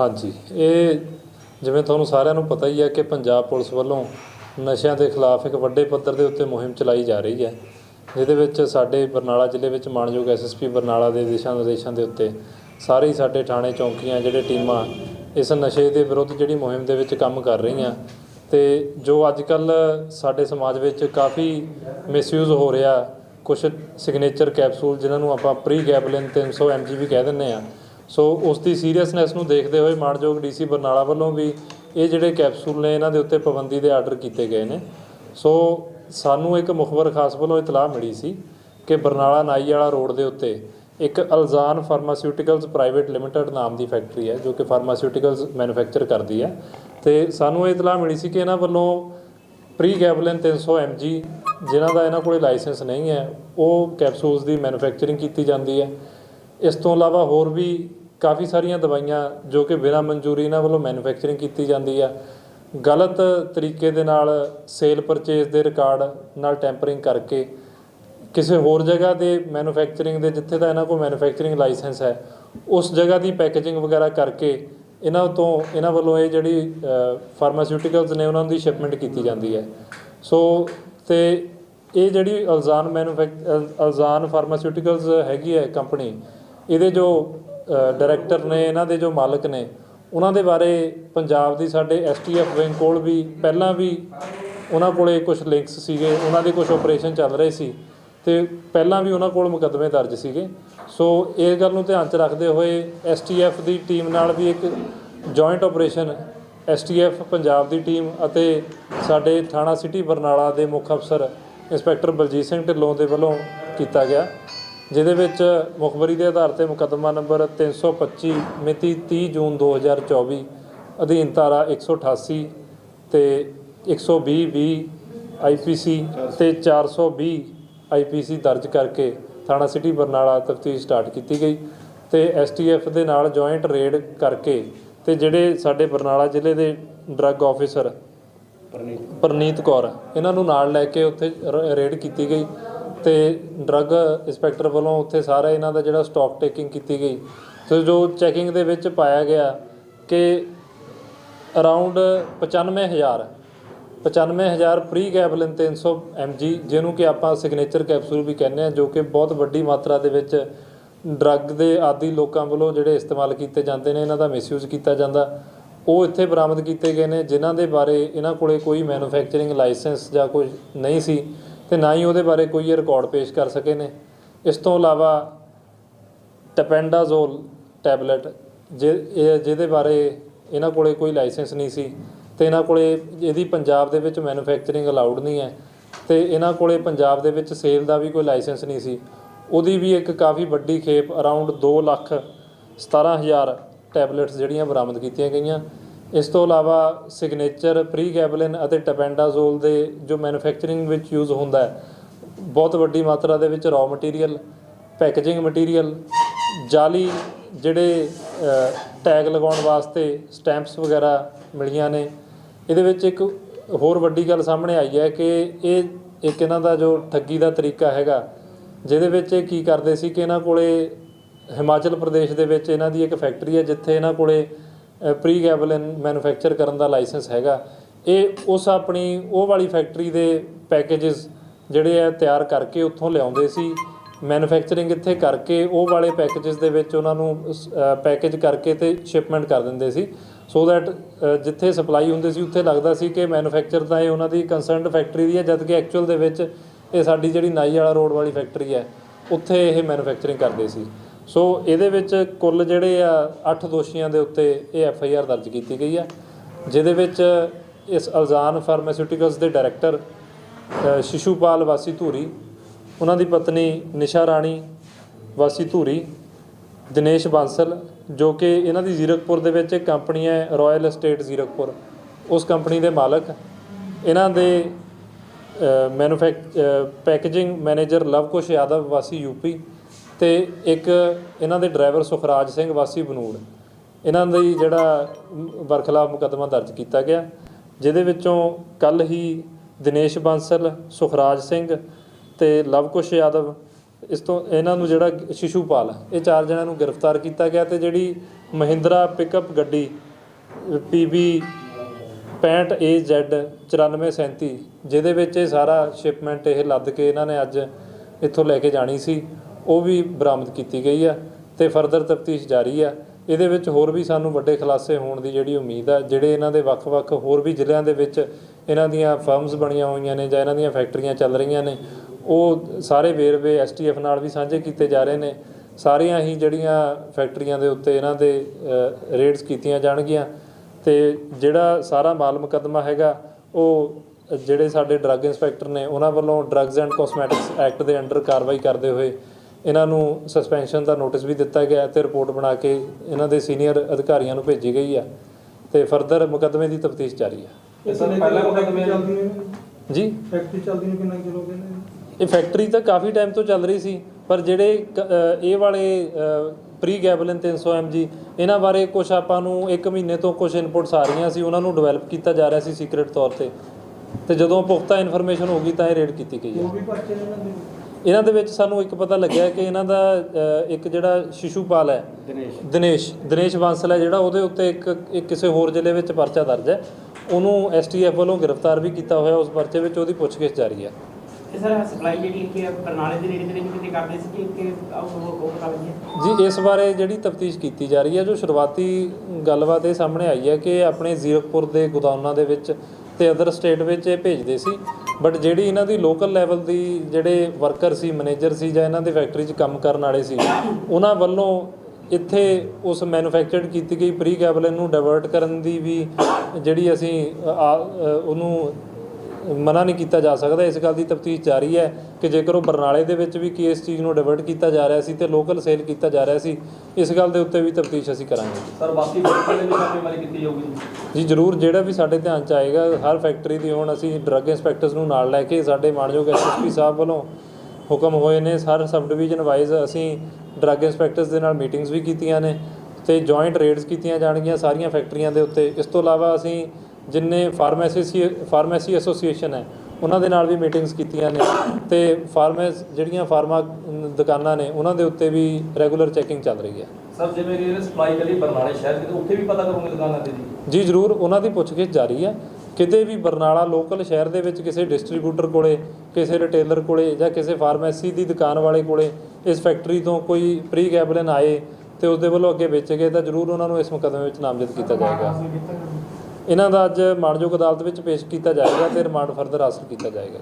ਹਾਂਜੀ। ਇਹ ਜਿਵੇਂ ਤੁਹਾਨੂੰ ਸਾਰਿਆਂ ਨੂੰ ਪਤਾ ਹੀ ਹੈ ਕਿ ਪੰਜਾਬ ਪੁਲਿਸ ਵੱਲੋਂ ਨਸ਼ਿਆਂ ਦੇ ਖਿਲਾਫ ਇੱਕ ਵੱਡੇ ਪੱਧਰ ਦੇ ਉੱਤੇ ਮੁਹਿੰਮ ਚਲਾਈ ਜਾ ਰਹੀ ਹੈ, ਜਿਹਦੇ ਵਿੱਚ ਸਾਡੇ ਬਰਨਾਲਾ ਜ਼ਿਲ੍ਹੇ ਵਿੱਚ ਮਾਨਯੋਗ ਐਸਐਸਪੀ ਬਰਨਾਲਾ ਦੇ ਦਿਸ਼ਾ ਨਿਰਦੇਸ਼ਾਂ ਦੇ ਉੱਤੇ ਸਾਰੇ ਹੀ ਸਾਡੇ ਥਾਣੇ, ਚੌਂਕੀਆਂ, ਜਿਹੜੇ ਟੀਮਾਂ ਇਸ ਨਸ਼ੇ ਦੇ ਵਿਰੁੱਧ ਜਿਹੜੀ ਮੁਹਿੰਮ ਦੇ ਵਿੱਚ ਕੰਮ ਕਰ ਰਹੀਆਂ ਤੇ ਜੋ ਅੱਜ ਕੱਲ ਸਾਡੇ ਸਮਾਜ ਵਿੱਚ ਕਾਫੀ ਮਿਸਯੂਜ਼ ਹੋ ਰਿਹਾ ਕੁਝ ਸਿਗਨੇਚਰ ਕੈਪਸੂਲ ਜਿਨ੍ਹਾਂ ਨੂੰ ਆਪਾਂ ਪ੍ਰੀ ਗੈਬਲਿਨ 300 mg ਵੀ ਕਹਿ ਦਿੰਦੇ ਆ ਸੋ ਉਸ ਦੀ ਸੀਰੀਅਸਨੈਸ ਨੂੰ ਦੇਖਦੇ ਹੋਏ ਮਾਨਯੋਗ ਡੀਸੀ ਬਰਨਾਲਾ ਵੱਲੋਂ ਵੀ ਇਹ ਜਿਹੜੇ ਕੈਪਸੂਲ ਨੇ ਇਹਨਾਂ ਦੇ ਉੱਤੇ ਪਾਬੰਦੀ ਦੇ ਆਰਡਰ ਕੀਤੇ ਗਏ ਨੇ। ਸੋ ਸਾਨੂੰ ਇੱਕ ਮੁਖਬਰ ਖਾਸ ਵੱਲੋਂ ਇਤਲਾਹ ਮਿਲੀ ਸੀ ਕਿ ਬਰਨਾਲਾ ਨਾਈ ਵਾਲਾ ਰੋਡ ਦੇ ਉੱਤੇ ਇੱਕ ਅਲਜ਼ਾਨ ਫਾਰਮਾਸਿਊਟੀਕਲਸ ਪ੍ਰਾਈਵੇਟ ਲਿਮਟਿਡ ਨਾਮ ਦੀ ਫੈਕਟਰੀ ਹੈ, ਜੋ ਕਿ ਫਾਰਮਾਸਿਊਟੀਕਲਸ ਮੈਨੂਫੈਕਚਰ ਕਰਦੀ ਹੈ। ਤੇ ਸਾਨੂੰ ਇਹ ਇਤਲਾਹ ਮਿਲੀ ਸੀ ਕਿ ਇਹਨਾਂ ਵੱਲੋਂ ਪ੍ਰੀ ਗੈਬਲਿਨ 300 mg ਜਿਨ੍ਹਾਂ ਦਾ ਇਹਨਾਂ ਕੋਲੇ ਲਾਇਸੈਂਸ ਨਹੀਂ ਹੈ, ਉਹ ਕੈਪਸੂਲਸ ਦੀ ਮੈਨੂਫੈਕਚਰਿੰਗ ਕੀਤੀ ਜਾਂਦੀ ਹੈ। ਇਸ ਤੋਂ ਇਲਾਵਾ ਹੋਰ ਵੀ ਕਾਫੀ ਸਾਰੀਆਂ ਦਵਾਈਆਂ ਜੋ ਕਿ ਬਿਨਾਂ ਮਨਜ਼ੂਰੀ ਇਹਨਾਂ ਵੱਲੋਂ ਮੈਨੂਫੈਕਚਰਿੰਗ ਕੀਤੀ ਜਾਂਦੀ ਆ। ਗਲਤ ਤਰੀਕੇ ਦੇ ਨਾਲ ਸੇਲ ਪਰਚੇਸ ਦੇ ਰਿਕਾਰਡ ਨਾਲ ਟੈਂਪਰਿੰਗ ਕਰਕੇ ਕਿਸੇ ਹੋਰ ਜਗ੍ਹਾ ਦੇ ਮੈਨੂਫੈਕਚਰਿੰਗ ਦੇ, ਜਿੱਥੇ ਦਾ ਇਹਨਾਂ ਕੋਲ ਮੈਨੂਫੈਕਚਰਿੰਗ ਲਾਇਸੈਂਸ ਹੈ, ਉਸ ਜਗ੍ਹਾ ਦੀ ਪੈਕੇਜਿੰਗ ਵਗੈਰਾ ਕਰਕੇ ਇਹਨਾਂ ਤੋਂ ਇਹਨਾਂ ਵੱਲੋਂ ਇਹ ਜਿਹੜੀ ਫਾਰਮਾਸਿਊਟੀਕਲਸ ਨੇ ਉਹਨਾਂ ਦੀ ਸ਼ਿਪਮੈਂਟ ਕੀਤੀ ਜਾਂਦੀ ਹੈ। ਸੋ ਤੇ ਇਹ ਜਿਹੜੀ ਅਲਜ਼ਾਨ ਮੈਨੂਫੈਕਚ ਅਲਜ਼ਾਨ ਫਾਰਮਾਸਿਊਟੀਕਲਸ ਹੈਗੀ ਹੈ ਕੰਪਨੀ ਇਹਦੇ ਜੋ ਡਾਇਰੈਕਟਰ ਨੇ, ਇਹਨਾਂ ਦੇ ਜੋ ਮਾਲਕ ਨੇ, ਉਹਨਾਂ ਦੇ ਬਾਰੇ ਪੰਜਾਬ ਦੀ ਸਾਡੇ ਐਸਟੀਐਫ ਵਿੰਗ ਕੋਲ ਵੀ ਪਹਿਲਾਂ ਵੀ ਉਹਨਾਂ ਕੋਲੇ ਕੁਝ ਲਿੰਕਸ ਸੀਗੇ, ਉਹਨਾਂ ਦੇ ਕੁਝ ਆਪਰੇਸ਼ਨ ਚੱਲ ਰਹੇ ਸੀ ਤੇ ਪਹਿਲਾਂ ਵੀ ਉਹਨਾਂ ਕੋਲ ਮੁਕੱਦਮੇ ਦਰਜ ਸੀਗੇ। ਸੋ ਇਹ ਗੱਲ ਨੂੰ ਧਿਆਨ 'ਚ ਰੱਖਦੇ ਹੋਏ ਐਸਟੀਐਫ ਦੀ ਟੀਮ ਨਾਲ ਵੀ ਇੱਕ ਜੁਆਇੰਟ ਆਪਰੇਸ਼ਨ ਐਸਟੀਐਫ ਪੰਜਾਬ ਦੀ ਟੀਮ ਅਤੇ ਸਾਡੇ ਥਾਣਾ ਸਿਟੀ ਬਰਨਾਲਾ ਦੇ ਮੁੱਖ ਅਫਸਰ ਇੰਸਪੈਕਟਰ ਬਲਜੀਤ ਸਿੰਘ ਢਿੱਲੋਂ ਦੇ ਵੱਲੋਂ ਕੀਤਾ ਗਿਆ। ਜਿਹਦੇ ਵਿੱਚ ਮੁਖਬਰੀ ਦੇ ਆਧਾਰ ਤੇ ਮੁਕੱਦਮਾ ਨੰਬਰ 325 ਮਿਤੀ 30 ਜੂਨ 2024 ਅਧੀਨ ਧਾਰਾ 188 ਤੇ 120 ਵੀ ਆਈਪੀਸੀ ਤੇ 420 ਆਈਪੀਸੀ ਦਰਜ ਕਰਕੇ ਥਾਣਾ ਸਿਟੀ ਬਰਨਾਲਾ ਤਫਤੀਸ਼ ਸਟਾਰਟ ਕੀਤੀ ਗਈ ਤੇ ਐਸਟੀਐਫ ਦੇ ਨਾਲ ਜੁਆਇੰਟ ਰੇਡ ਕਰਕੇ ਤੇ ਜਿਹੜੇ ਸਾਡੇ ਬਰਨਾਲਾ ਜ਼ਿਲ੍ਹੇ ਦੇ ਡਰੱਗ ਆਫੀਸਰ ਪਰਨੀਤ ਕੌਰ ਇਹਨਾਂ ਨੂੰ ਨਾਲ ਲੈ ਕੇ ਉੱਥੇ ਰੇਡ ਕੀਤੀ ਗਈ। ਤੇ ਡਰੱਗ ਇੰਸਪੈਕਟਰ ਵੱਲੋਂ ਉੱਥੇ ਸਾਰਾ ਇਹਨਾਂ ਦਾ ਜਿਹੜਾ ਸਟਾਕ ਟੇਕਿੰਗ ਕੀਤੀ ਗਈ। ਤੇ ਜੋ ਚੈਕਿੰਗ ਦੇ ਵਿੱਚ ਪਾਇਆ ਗਿਆ ਕਿ ਅਰਾਊਂਡ 95000 95000 ਪ੍ਰੀ ਗੈਬਲਿਨ 300 mg, ਜਿਹਨੂੰ ਕਿ ਆਪਾਂ ਸਿਗਨੇਚਰ ਕੈਪਸੂਲ ਵੀ ਕਹਿੰਦੇ ਆ ਜੋ ਕਿ ਬਹੁਤ ਵੱਡੀ ਮਾਤਰਾ ਦੇ ਵਿੱਚ ਡਰੱਗ ਦੇ ਆਦੀ ਲੋਕਾਂ ਵੱਲੋਂ ਜਿਹੜੇ ਇਸਤੇਮਾਲ ਕੀਤੇ ਜਾਂਦੇ ਨੇ, ਇਹਨਾਂ ਦਾ ਮਿਸਯੂਜ਼ ਕੀਤਾ ਜਾਂਦਾ। ਉਹ ਇੱਥੇ ਬਰਾਮਦ ਕੀਤੇ ਗਏ ਨੇ, ਜਿਨ੍ਹਾਂ ਦੇ ਬਾਰੇ ਇਹਨਾਂ ਕੋਲੇ ਕੋਈ ਮੈਨੂਫੈਕਚਰਿੰਗ ਲਾਇਸੈਂਸ ਜਾਂ ਕੋਈ ਨਹੀਂ ਸੀ। ਤੇ ਨਾ ਹੀ ਉਹਦੇ ਬਾਰੇ ਕੋਈ ਇਹ ਰਿਕਾਰਡ ਪੇਸ਼ ਕਰ ਸਕੇ ਨੇ। ਇਸ ਤੋਂ ਇਲਾਵਾ ਟੈਪੈਂਡਾਜ਼ੋਲ ਟੈਬਲੇਟ, ਜਿ- ਇਹ- ਜਿਹਦੇ ਬਾਰੇ ਇਹਨਾਂ ਕੋਲੇ ਕੋਈ ਲਾਇਸੈਂਸ ਨਹੀਂ ਸੀ ਤੇ ਇਹਨਾਂ ਕੋਲੇ ਇਹਦੀ ਪੰਜਾਬ ਦੇ ਵਿੱਚ ਮੈਨੂਫੈਕਚਰਿੰਗ ਅਲਾਉਡ ਨਹੀਂ ਹੈ ਤੇ ਇਹਨਾਂ ਕੋਲੇ ਪੰਜਾਬ ਦੇ ਵਿੱਚ ਸੇਲ ਦਾ ਵੀ ਕੋਈ ਲਾਇਸੈਂਸ ਨਹੀਂ ਸੀ। ਉਹਦੀ ਵੀ ਇੱਕ ਕਾਫੀ ਵੱਡੀ ਖੇਪ ਅਰਾਊਂਡ 2 ਲੱਖ 17000 ਟੈਬਲੇਟਸ ਜਿਹੜੀਆਂ ਬਰਾਮਦ ਕੀਤੀਆਂ ਗਈਆਂ। ਇਸ ਤੋਂ ਇਲਾਵਾ ਸਿਗਨੇਚਰ ਪ੍ਰੀ ਗੈਬਲਿਨ ਅਤੇ ਟਪੈਂਡਾਜ਼ੋਲ ਦੇ ਜੋ ਮੈਨੂਫੈਕਚਰਿੰਗ ਵਿੱਚ ਯੂਜ਼ ਹੁੰਦਾ ਹੈ, ਬਹੁਤ ਵੱਡੀ ਮਾਤਰਾ ਦੇ ਵਿੱਚ ਰॉ ਮਟੀਰੀਅਲ ਪੈਕੇਜਿੰਗ ਮਟੀਰੀਅਲ ਜਾਲੀ ਜਿਹੜੇ ਟੈਗ ਲਗਾਉਣ ਵਾਸਤੇ ਸਟੈਂਪਸ ਵਗੈਰਾ ਮਿਲੀਆਂ ਨੇ। ਇਹਦੇ ਵਿੱਚ ਇੱਕ ਹੋਰ ਵੱਡੀ ਗੱਲ ਸਾਹਮਣੇ ਆਈ ਹੈ ਕਿ ਇਹ ਇੱਕ ਇਹਨਾਂ ਦਾ ਜੋ ਠੱਗੀ ਦਾ ਤਰੀਕਾ ਹੈਗਾ, ਜਿਹਦੇ ਵਿੱਚ ਇਹ ਕੀ ਕਰਦੇ ਸੀ ਕਿ ਇਹਨਾਂ ਕੋਲੇ ਹਿਮਾਚਲ ਪ੍ਰਦੇਸ਼ ਦੇ ਵਿੱਚ ਇਹਨਾਂ ਦੀ ਇੱਕ ਫੈਕਟਰੀ ਹੈ, ਜਿੱਥੇ ਇਹਨਾਂ ਕੋਲੇ ਪ੍ਰੀ ਗੈਬਲਿਨ ਮੈਨੂਫੈਕਚਰ ਕਰਨ ਦਾ ਲਾਇਸੈਂਸ ਹੈਗਾ। ਇਹ ਉਸ ਆਪਣੀ, ਉਹ ਵਾਲੀ ਫੈਕਟਰੀ ਦੇ ਪੈਕੇजेस ਜਿਹੜੇ ਆ ਤਿਆਰ ਕਰਕੇ ਉੱਥੋਂ ਲਿਆਉਂਦੇ ਸੀ। ਮੈਨੂਫੈਕਚਰਿੰਗ ਇੱਥੇ ਕਰਕੇ ਉਹ ਵਾਲੇ ਪੈਕੇजेस ਦੇ ਵਿੱਚ ਉਹਨਾਂ ਨੂੰ ਪੈਕੇਜ ਕਰਕੇ ਤੇ ਸ਼ਿਪਮੈਂਟ ਕਰ ਦਿੰਦੇ ਸੀ। ਸੋ ਦੈਟ ਜਿੱਥੇ ਸਪਲਾਈ ਹੁੰਦੀ ਸੀ ਉੱਥੇ ਲੱਗਦਾ ਸੀ ਕਿ ਮੈਨੂਫੈਕਚਰ ਤਾਂ ਇਹ ਉਹਨਾਂ ਦੀ ਕੰਸਰਨਡ ਫੈਕਟਰੀ ਦੀ ਹੈ ਜਦ ਕਿ ਐਕਚੁਅਲ ਦੇ ਵਿੱਚ ਇਹ ਸਾਡੀ ਜਿਹੜੀ ਨਾਈ ਵਾਲਾ ਰੋਡ ਵਾਲੀ ਫੈਕਟਰੀ ਹੈ, ਉੱਥੇ ਇਹ ਮੈਨੂਫੈਕਚਰਿੰਗ ਕਰਦੇ ਸੀ। ਸੋ ਇਹਦੇ ਵਿੱਚ ਕੁੱਲ ਜਿਹੜੇ ਆ 8 ਦੋਸ਼ੀਆਂ ਦੇ ਉੱਤੇ ਇਹ ਐਫ ਆਈ ਆਰ ਦਰਜ ਕੀਤੀ ਗਈ ਆ, ਜਿਹਦੇ ਵਿੱਚ ਇਸ ਅਲਜ਼ਾਨ ਫਾਰਮਾਸਿਊਟੀਕਲਸ ਦੇ ਡਾਇਰੈਕਟਰ ਸ਼ਿਸ਼ੂਪਾਲ ਵਾਸੀ ਧੂਰੀ, ਉਹਨਾਂ ਦੀ ਪਤਨੀ ਨਿਸ਼ਾ ਰਾਣੀ ਵਾਸੀ ਧੂਰੀ, ਦਿਨੇਸ਼ ਬਾਂਸਲ, ਜੋ ਕਿ ਇਹਨਾਂ ਦੀ ਜ਼ੀਰਕਪੁਰ ਦੇ ਵਿੱਚ ਇੱਕ ਕੰਪਨੀ ਹੈ ਰਾਇਲ ਏਸਟੇਟ ਜ਼ੀਰਕਪੁਰ, ਉਸ ਕੰਪਨੀ ਦੇ ਮਾਲਕ। ਇਹਨਾਂ ਦੇ ਮੈਨੂਫੈਕ ਪੈਕੇਜਿੰਗ ਮੈਨੇਜਰ ਲਵਕੁਸ਼ ਯਾਦਵ ਵਾਸੀ ਯੂਪੀ ਤੇ ਇੱਕ ਇਹਨਾਂ ਦੇ ਡਰਾਈਵਰ ਸੁਖਰਾਜ ਸਿੰਘ ਵਾਸੀ ਬਨੂੜ। ਇਹਨਾਂ ਦੀ ਜਿਹੜਾ ਬਰਖਲਾਫ ਮੁਕੱਦਮਾ ਦਰਜ ਕੀਤਾ ਗਿਆ, ਜਿਹਦੇ ਵਿੱਚੋਂ ਕੱਲ ਹੀ ਦਿਨੇਸ਼ ਬਾਂਸਲ, ਸੁਖਰਾਜ ਸਿੰਘ ਤੇ ਲਵਕੁਸ਼ ਯਾਦਵ, ਇਸ ਤੋਂ ਇਹਨਾਂ ਨੂੰ ਜਿਹੜਾ ਸ਼ਿਸ਼ੂਪਾਲ ਇਹ ਚਾਰ ਜਣਿਆਂ ਨੂੰ ਗ੍ਰਿਫਤਾਰ ਕੀਤਾ ਗਿਆ ਤੇ ਜਿਹੜੀ ਮਹਿੰਦਰਾ ਪਿਕਅਪ ਗੱਡੀ PB 65AZ 9437 ਜਿਹਦੇ ਵਿੱਚ ਇਹ ਸਾਰਾ ਸ਼ਿਪਮੈਂਟ ਇਹ ਲੱਦ ਕੇ ਇਹਨਾਂ ਨੇ ਅੱਜ ਇੱਥੋਂ ਲੈ ਕੇ ਜਾਣੀ ਸੀ। ਉਹ ਵੀ ਬਰਾਮਦ ਕੀਤੀ ਗਈ ਆ ਤੇ ਫਰਦਰ ਤਫਤੀਸ਼ ਜਾਰੀ ਆ ਇਹਦੇ ਵਿੱਚ ਹੋਰ ਵੀ ਸਾਨੂੰ ਵੱਡੇ ਖੁਲਾਸੇ ਹੋਣ ਦੀ ਜਿਹੜੀ ਉਮੀਦ ਆ ਜਿਹੜੇ ਇਹਨਾਂ ਦੇ ਵੱਖ-ਵੱਖ ਹੋਰ ਵੀ ਜ਼ਿਲ੍ਹਿਆਂ ਦੇ ਵਿੱਚ ਇਹਨਾਂ ਦੀਆਂ ਫਰਮਸ ਬਣੀਆਂ ਹੋਈਆਂ ਨੇ ਜਾਂ ਇਹਨਾਂ ਦੀਆਂ ਫੈਕਟਰੀਆਂ ਚੱਲ ਰਹੀਆਂ ਨੇ, ਉਹ ਸਾਰੇ ਵੇਰਵੇ ਐਸਟੀਐਫ ਨਾਲ ਵੀ ਸਾਂਝੇ ਕੀਤੇ ਜਾ ਰਹੇ ਨੇ। ਸਾਰੀਆਂ ਹੀ ਜਿਹੜੀਆਂ ਫੈਕਟਰੀਆਂ ਦੇ ਉੱਤੇ ਇਹਨਾਂ ਦੇ ਰੇਡਸ ਕੀਤੀਆਂ ਜਾਣਗੀਆਂ ਤੇ ਜਿਹੜਾ ਸਾਰਾ ਮਾਲ ਮੁਕੱਦਮਾ ਹੈਗਾ, ਉਹ ਜਿਹੜੇ ਸਾਡੇ ਡਰੱਗ ਇੰਸਪੈਕਟਰ ਨੇ, ਉਹਨਾਂ ਵੱਲੋਂ ਡਰੱਗਸ ਐਂਡ ਕਾਸਮੈਟਿਕਸ ਐਕਟ ਦੇ ਅੰਡਰ ਕਾਰਵਾਈ ਕਰਦੇ ਹੋਏ ਇਹਨਾਂ ਨੂੰ ਸਸਪੈਂਸ਼ਨ ਦਾ ਨੋਟਿਸ ਵੀ ਦਿੱਤਾ ਗਿਆ ਤੇ ਰਿਪੋਰਟ ਬਣਾ ਕੇ ਇਹਨਾਂ ਦੇ ਸੀਨੀਅਰ ਅਧਿਕਾਰੀਆਂ ਨੂੰ ਭੇਜੀ ਗਈ ਆ ਤੇ ਫਰਦਰ ਮੁਕੱਦਮੇ ਦੀ ਤਫਤੀਸ਼ ਜਾਰੀ ਆ। ਇਹ ਸਰ ਪਹਿਲਾਂ ਮੁਕੱਦਮੇ ਚੱਲਦੀ ਨੂੰ ਜੀ? ਫੈਕਟਰੀ ਚੱਲਦੀ ਨੂੰ ਕਿੰਨਾ ਚਿਰ ਹੋ ਗਿਆ ਇਹ ਫੈਕਟਰੀ ਤਾਂ ਕਾਫੀ ਟਾਈਮ ਤੋਂ ਚੱਲ ਰਹੀ ਸੀ ਪਰ ਜਿਹੜੇ ਇਹ ਵਾਲੇ ਪ੍ਰੀ ਗੈਬਲਿਨ 300 mg ਇਹਨਾਂ ਬਾਰੇ ਕੁਝ ਆਪਾਂ ਨੂੰ 1 ਮਹੀਨੇ ਤੋਂ ਕੁਝ ਇਨਪੁਟਸ ਆ ਰਹੀਆਂ ਸੀ ਉਹਨਾਂ ਨੂੰ ਡਿਵੈਲਪ ਕੀਤਾ ਜਾ ਰਿਹਾ ਸੀ ਸੀਕ੍ਰੀਟ ਤੌਰ ਤੇ। ਤੇ ਜਦੋਂ ਪੁਖਤਾ ਇਨਫੋਰਮੇਸ਼ਨ ਹੋ ਗਈ ਤਾਂ ਇਹ ਰੇਡ ਕੀਤੀ ਗਈ ਹੈ ਹੋਰ ਵੀ ਪਰਚੇ ਨੇ ਇਹਨਾਂ ਦੇ ਵਿੱਚ ਸਾਨੂੰ ਇੱਕ ਪਤਾ ਲੱਗਿਆ ਕਿ ਇਹਨਾਂ ਦਾ ਇੱਕ ਜਿਹੜਾ ਸ਼ਿਸ਼ੂਪਾਲ ਹੈ ਦਿਨੇਸ਼। ਦਿਨੇਸ਼ ਦਿਨੇਸ਼ ਬਾਂਸਲ ਹੈ ਜਿਹੜਾ ਉਹਦੇ ਉੱਤੇ ਇੱਕ ਕਿਸੇ ਹੋਰ ਜ਼ਿਲ੍ਹੇ ਵਿੱਚ ਪਰਚਾ ਦਰਜ ਹੈ। ਉਹਨੂੰ ਐਸਟੀਐਫ ਵੱਲੋਂ ਗ੍ਰਿਫਤਾਰ ਵੀ ਕੀਤਾ ਹੋਇਆ ਉਸ ਪਰਚੇ ਵਿੱਚ ਉਹਦੀ ਪੁੱਛਗਿੱਛ ਜਾਰੀ ਹੈ। ਤੇ ਸਰ ਸਪਲਾਈ ਜਿਹੜੀ ਕਿ ਬਰਨਾਲੇ ਦੇ ਨੇੜੇ ਤੇੜੇ ਵੀ ਕਿਤੇ ਕਰਦੇ ਸੀ ਕਿ ਕਿ ਉਹ ਉਹ ਪਤਾ ਲੱਗਿਆ ਜੀ ਇਸ ਬਾਰੇ ਜਿਹੜੀ ਤਫਤੀਸ਼ ਕੀਤੀ ਜਾ ਰਹੀ ਹੈ ਜੋ ਸ਼ੁਰੂਆਤੀ ਗੱਲਬਾਤ ਇਹ ਸਾਹਮਣੇ ਆਈ ਹੈ ਕਿ ਆਪਣੇ ਜ਼ੀਰਕਪੁਰ ਦੇ ਗੋਦਾਮਾਂ ਦੇ ਵਿੱਚ ਤੇ ਅਦਰ ਸਟੇਟ ਵਿੱਚ ਇਹ ਭੇਜਦੇ ਸੀ। ਬਟ ਜਿਹੜੀ ਇਹਨਾਂ ਦੀ ਲੋਕਲ ਲੈਵਲ ਦੀ ਜਿਹੜੇ ਵਰਕਰ ਸੀ ਮੈਨੇਜਰ ਸੀ ਜਾਂ ਇਹਨਾਂ ਦੇ ਫੈਕਟਰੀ 'ਚ ਕੰਮ ਕਰਨ ਵਾਲੇ ਸੀ ਉਹਨਾਂ ਵੱਲੋਂ ਇੱਥੇ ਉਸ ਮੈਨੂਫੈਕਚਰਡ ਕੀਤੀ ਗਈ ਪ੍ਰੀ ਗੈਬਲਿਨ ਨੂੰ ਡਾਇਵਰਟ ਕਰਨ ਦੀ ਵੀ ਜਿਹੜੀ ਅਸੀਂ ਆ, ਉਹਨੂੰ ਮਨਾ ਨਹੀਂ ਕੀਤਾ ਜਾ ਸਕਦਾ। ਇਸ ਗੱਲ ਦੀ ਤਫਤੀਸ਼ ਜਾਰੀ ਹੈ ਕਿ ਜੇਕਰ ਉਹ ਬਰਨਾਲੇ ਦੇ ਵਿੱਚ ਵੀ ਕੀ ਇਸ ਚੀਜ਼ ਨੂੰ ਡਿਵਰਟ ਕੀਤਾ ਜਾ ਰਿਹਾ ਸੀ ਤੇ ਲੋਕਲ ਸੇਲ ਕੀਤਾ ਜਾ ਰਿਹਾ ਸੀ ਇਸ ਗੱਲ ਦੇ ਉੱਤੇ ਵੀ ਤਫਤੀਸ਼ ਅਸੀਂ ਕਰਾਂਗੇ। ਸਰ ਬਾਕੀ ਫੈਕਟਰੀ ਦੇ ਵੀ ਛਾਪੇਮਾਰੀ ਕੀਤੀ ਜਾਊਗੀ ਜੀ? ਜ਼ਰੂਰ। ਜਿਹੜਾ ਵੀ ਸਾਡੇ ਧਿਆਨ ਚ ਆਏਗਾ ਹਰ ਫੈਕਟਰੀ ਦੀ ਹੁਣ ਅਸੀਂ ਡਰੱਗ ਇੰਸਪੈਕਟਰਸ ਨੂੰ ਨਾਲ ਲੈ ਕੇ ਸਾਡੇ ਮਾਨਯੋਗ ਐਸਐਸਪੀ ਸਾਹਿਬ ਵੱਲੋਂ ਹੁਕਮ ਹੋਏ ਨੇ। ਹਰ ਸਬ ਡਿਵੀਜ਼ਨ ਵਾਈਜ਼ ਅਸੀਂ ਡਰੱਗ ਇੰਸਪੈਕਟਰਸ ਦੇ ਨਾਲ ਮੀਟਿੰਗਸ ਵੀ ਕੀਤੀਆਂ ਨੇ ਤੇ ਜੁਆਇੰਟ ਰੇਡਸ ਕੀਤੀਆਂ ਜਾਣਗੀਆਂ ਸਾਰੀਆਂ ਫੈਕਟਰੀਆਂ ਦੇ ਉੱਤੇ। ਇਸ ਤੋਂ ਇਲਾਵਾ ਅਸੀਂ ਜਿੰਨੇ ਫਾਰਮੇਸੀ ਫਾਰਮੇਸੀ ਐਸੋਸੀਏਸ਼ਨ ਹੈ ਉਹਨਾਂ ਦੇ ਨਾਲ ਵੀ ਮੀਟਿੰਗਸ ਕੀਤੀਆਂ ਨੇ ਤੇ ਫਾਰਮੇਸ ਜਿਹੜੀਆਂ ਫਾਰਮਾ ਦੁਕਾਨਾਂ ਨੇ ਉਹਨਾਂ ਦੇ ਉੱਤੇ ਵੀ ਰੈਗੂਲਰ ਚੈਕਿੰਗ ਚੱਲ ਰਹੀ ਹੈ। ਸਰ ਜਿਵੇਂ ਇਹ ਸਪਲਾਈ ਕਰੀ ਬਰਨਾਲੇ ਸ਼ਹਿਰ ਦੀ ਉੱਥੇ ਵੀ ਪਤਾ ਕਰੋਗੇ ਦੁਕਾਨਾਂ ਤੇ ਜੀ? ਜੀ ਜ਼ਰੂਰ ਉਹਨਾਂ ਦੀ ਪੁੱਛਗਿੱਛ ਜਾਰੀ ਹੈ। ਕਿਤੇ ਵੀ ਬਰਨਾਲਾ ਲੋਕਲ ਸ਼ਹਿਰ ਦੇ ਵਿੱਚ ਕਿਸੇ ਡਿਸਟ੍ਰੀਬਿਊਟਰ ਕੋਲੇ ਕਿਸੇ ਰਿਟੇਲਰ ਕੋਲੇ ਜਾਂ ਕਿਸੇ ਫਾਰਮੇਸੀ ਦੀ ਦੁਕਾਨ ਵਾਲੇ ਕੋਲੇ ਇਸ ਫੈਕਟਰੀ ਤੋਂ ਕੋਈ ਪ੍ਰੀ ਗੈਬਲਿਨ ਆਏ ਤੇ ਉਸ ਦੇ ਵੱਲੋਂ ਅੱਗੇ ਵੇਚੇ ਗਏ ਤਾਂ ਜ਼ਰੂਰ ਉਹਨਾਂ ਨੂੰ ਇਸ ਮੁਕੱਦਮੇ ਵਿੱਚ ਨਾਮਜ਼ਦ ਕੀਤਾ ਜਾਏਗਾ। ਇਹਨਾਂ ਦਾ ਅੱਜ ਮਾਣਯੋਗ ਅਦਾਲਤ ਵਿੱਚ ਪੇਸ਼ ਕੀਤਾ ਜਾਏਗਾ ਅਤੇ ਰਿਮਾਂਡ ਫਰਦਰ ਹਾਸਲ ਕੀਤਾ ਜਾਏਗਾ